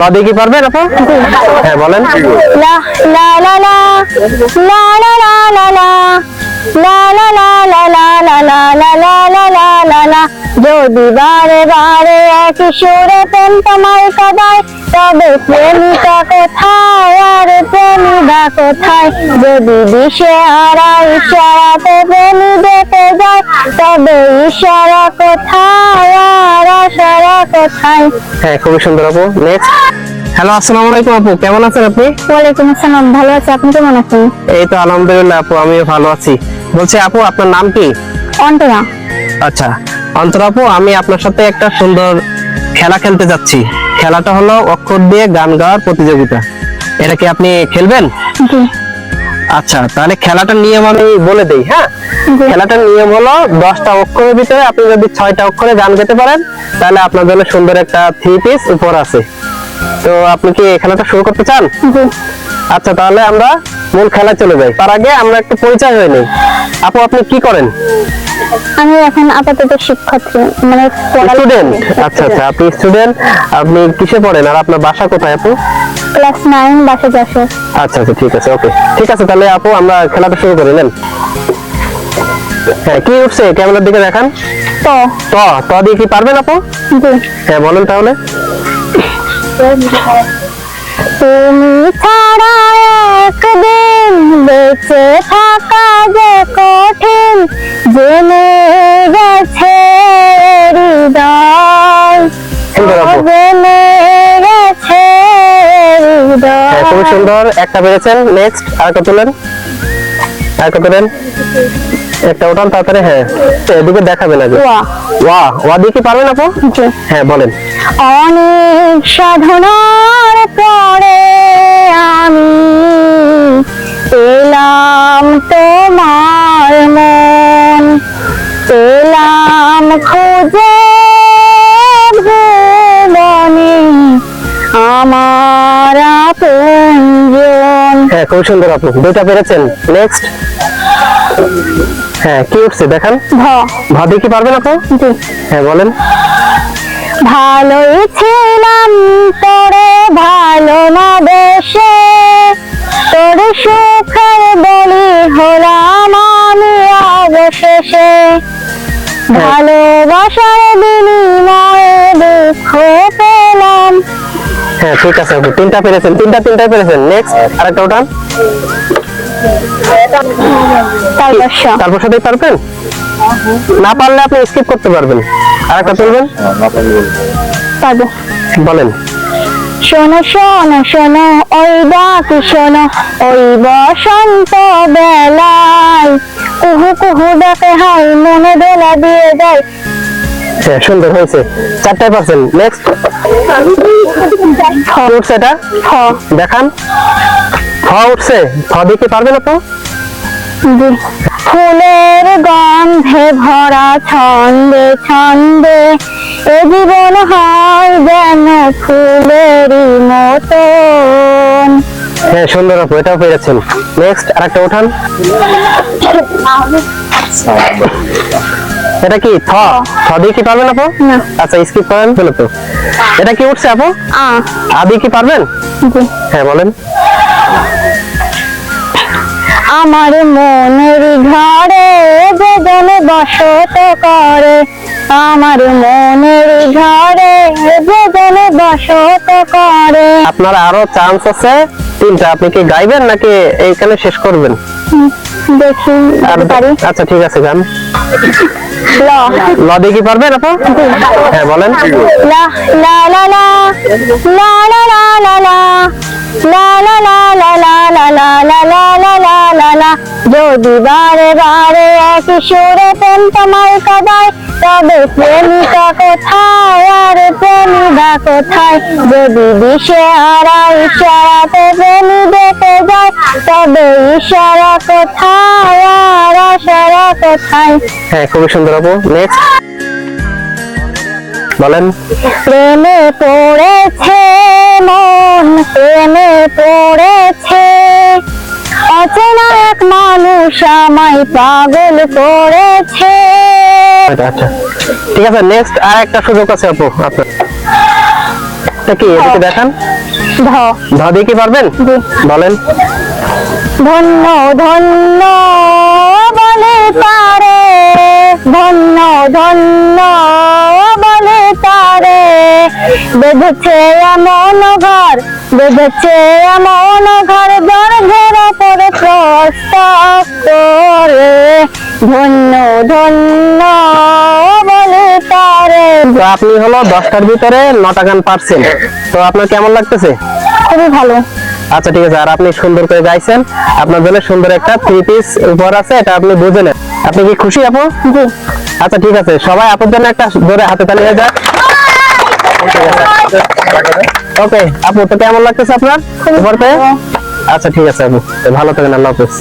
দাদি কি পারবেন আপু হ্যাঁ বলেন লা লা যদি বারে বারে একই সুরে প্রেম তোমায় কাদায় তবে প্রেমিকা কোথায় আর প্রেমিকা কোথায় যদি দিশে হারা ইশারাতে প্রেমী যেতে যায় তবে ইশারা কোথায় হ্যাঁ খুবই সুন্দর আপু। নেক্সট হ্যালো আসসালামু আলাইকুম আপু। কেমন আছেন আপনি? ওয়ালাইকুম আসসালাম। ভালো আছে। আপনি কেমন আছেন? এই তো আলহামদুলিল্লাহ আপু আমিও ভালো আছি। বলছি আপু আপনার নাম কি? অন্তরা। আচ্ছা। অন্তর আপু আমি আপনার সাথে একটা সুন্দর খেলা খেলতে যাচ্ছি। খেলাটা হলো অক্ষর দিয়ে গান গাওয়ার প্রতিযোগিতা। এটা কি আপনি খেলবেন? জি। আচ্ছা তাহলে খেলাটার নিয়ম আমি বলে দেই হ্যাঁ। খেলাটার নিয়ম হলো দশটা অক্ষরের ভিতরে আপনি যদি ছয়টা অক্ষরে গান গেতে পারেন, তাহলে আপনার জন্য সুন্দর একটা থ্রি পিস উপর আছে। তো আপনি কি খেলাটা শুরু করতে চান? আচ্ছা তাহলে আমরা মূল খেলা চলে যাই। তার আগে আমরা একটু পরিচয় হয়ে নেই। আপু আপনি কি করেন? আমি এখন আপাতত শিক্ষার্থী মানে স্টুডেন্ট আচ্ছা আচ্ছা আপনি স্টুডেন্ট আপনি কিসে পড়েন আর আপনার বাসা কোথায় আপু? ক্লাস নাইন বাসে যশোর আচ্ছা আচ্ছা ঠিক আছে ওকে ঠিক আছে তাহলে আপু আমরা খেলাটা শুরু করে নেন। হ্যাঁ কি উঠছে? ক্যামেরার দিকে দেখান। তো ত ত দিয়ে কি পারবেন আপু? হ্যাঁ বলেন তাহলে। তুমি ছাড়া একদিন বেঁচে থাকা যে কঠিন জেনে গেছে হৃদয়। সুন্দর জেনে গেছে হ্যাঁ খুবই সুন্দর। একটা পেরেছেন নেক্সট আরেকটা তুলেন। আরেকটা তুলেন। একটা ওঠান তাড়াতাড়ি হ্যাঁ। এদিকে দেখাবেন আগে। ওয়া। ওয়া ওয়া দিয়ে কি পারবেন আপু? হ্যাঁ বলেন। অনেক সাধনার পরে আমার আপনজন হ্যাঁ খুব সুন্দর আপু দুইটা পেরেছেন। নেক্সট হ্যাঁ কি উঠছে দেখান। ভ। ভা কি পারবেন আপু জি। হ্যাঁ বলেন। ভালোই ছিলাম তোরে ভালো না দেশে। তোর সুখের বলি হলাম আমি অবশেষে। হ্যাঁ ঠিক আছে তিনটা পেরেছেন তিনটা তিনটা পেরেছেন। নেক্সট আরেকটা ওঠান তারপর তারপর সাথে পারবেন? না পারলে আপনি স্কিপ করতে পারবেন। আরেকটা তুলবেন? পারব। বলেন। শোনো শোনো শোনো ওই বাকি শোনো ওই বসন্ত বেলায়। কুহু কুহু ডাকে হাই মনে বেলা দিয়ে যায়। হ্যাঁ সুন্দর হয়েছে। চারটায় পারছেন। নেক্সট উঠছে এটা? হ। দেখান। ফ উঠছে। ফ পারবেন আপু ফুলের গন্ধে ভরা ছন্দে ছন্দে এ জীবন হয় যেন ফুলেরই মতো হ্যাঁ সুন্দর আপু এটাও পেরেছেন। নেক্সট আরেকটা ওঠান এটা কি? থ? থ। দিয়ে কি পারবেন আপু। আচ্ছা স্কিপ করেন চলো তো। এটা কি উঠছে আপু? আ। আ দিয়ে কি পারবেন? হ্যাঁ বলেন। আমার মনের ঘরে যেজন বসত করে। আমার মনের ঘরে যেজন বসত করে। আপনার আরও চান্স আছে। তিনটা আপনি কি গাইবেন নাকি এইখানে শেষ করবেন? দেখি পারি আচ্ছা ঠিক আছে গান ল ল কি পারবেন আপু হ্যাঁ বলেন লা লা লা লা লা লা লা লা যদি বারে বারে একই প্রেম তোমায় কদায় তবে প্রেমিকা কোথায় আর প্রেমিকা কোথায় যদি দিশে হারা ইশারাতে প্রেমী দেখে যায় তবে ইশারা কোথায় আর আশারা কোথায় হ্যাঁ খুবই সুন্দর আপু নেক্সট বলেন প্রেমে পড়েছে মন প্রেমে পড়েছে। অচেনা এক মানুষ আমায় পাগল করেছে। আচ্ছা আচ্ছা। ঠিক আছে নেক্সট আর একটা সুযোগ আছে আপু আপনার। আচ্ছা কি এদিকে দেখান? ধ। ধ দিয়ে কি পারবেন? বলেন। ধন্য ধন্য বলে তারে ধন্য ধন্য বলে তারে বেঁধেছে এমন ঘর বেঁধেছে এমন ঘর দর ঘেরা করে প্রস্তাব করে। ধন্য ধন্য বলে তারে। তো আপনি হলো দশটার ভিতরে নটা গান পারছেন। তো আপনার কেমন লাগতেছে? খুবই ভালো। আচ্ছা ঠিক আছে আর আপনি সুন্দর করে গাইছেন। আপনার জন্য সুন্দর একটা থ্রি পিস উপহার আছে এটা আপনি বুঝে নেন। আপনি কি খুশি আপু? আচ্ছা ঠিক আছে সবাই আপুর জন্য একটা ধরে হাতে তালি হয়ে যাক ওকে আপু তো কেমন লাগতেছে আপনার? আচ্ছা ঠিক আছে আপু। ভালো থাকেন আল্লাহ হাফেজ।